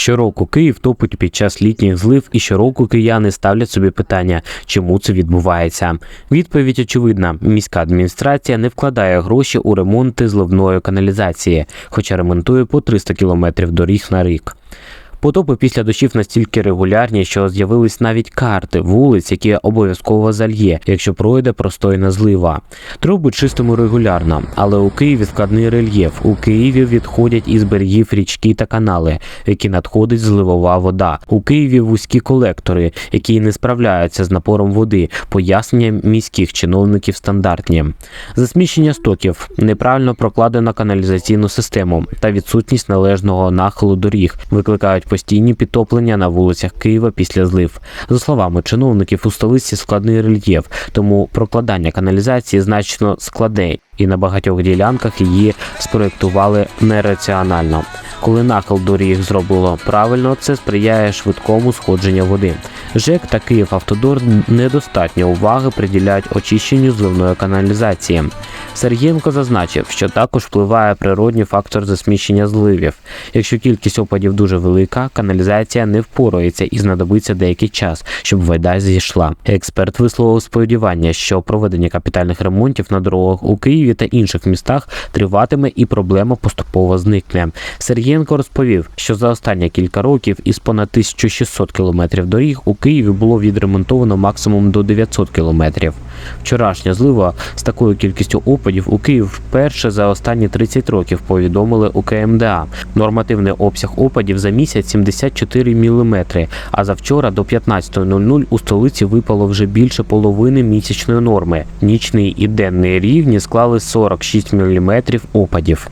Щороку Київ топить під час літніх злив, і щороку кияни ставлять собі питання, чому це відбувається. Відповідь очевидна: міська адміністрація не вкладає гроші у ремонти зливної каналізації, хоча ремонтує по 300 кілометрів доріг на рік. Потопи після дощів настільки регулярні, що з'явились навіть карти вулиць, які обов'язково зальє, якщо пройде простойна злива. Труби чистимо регулярно, але у Києві складний рельєф. У Києві відходять із берегів річки та канали, які надходить зливова вода. У Києві вузькі колектори, які не справляються з напором води. Пояснення міських чиновників стандартні. Засміщення стоків, неправильно прокладена каналізаційну систему та відсутність належного нахилу доріг викликають постійні підтоплення на вулицях Києва після злив. За словами чиновників, у столиці складний рельєф, тому прокладання каналізації значно складне, і на багатьох ділянках її спроектували нераціонально. Коли нахил доріг зробило правильно, це сприяє швидкому сходженню води. ЖЕК та Київавтодор недостатньо уваги приділяють очищенню зливної каналізації. Сергієнко зазначив, що також впливає природній фактор засміщення зливів. Якщо кількість опадів дуже велика, каналізація не впорається і знадобиться деякий час, щоб вода зійшла. Експерт висловив сподівання, що проведення капітальних ремонтів на дорогах у Києві та інших містах триватиме і проблема поступово зникне. Сергієнко розповів, що за останні кілька років із понад 1600 кілометрів доріг у Києві було відремонтовано максимум до 900 кілометрів. Вчорашня злива з такою кількістю опадів у Київ вперше за останні 30 років повідомили у КМДА. Нормативний обсяг опадів за місяць 74 мм, а за вчора до 15.00 у столиці випало вже більше половини місячної норми. Нічний і денний рівні склали 46 мм опадів.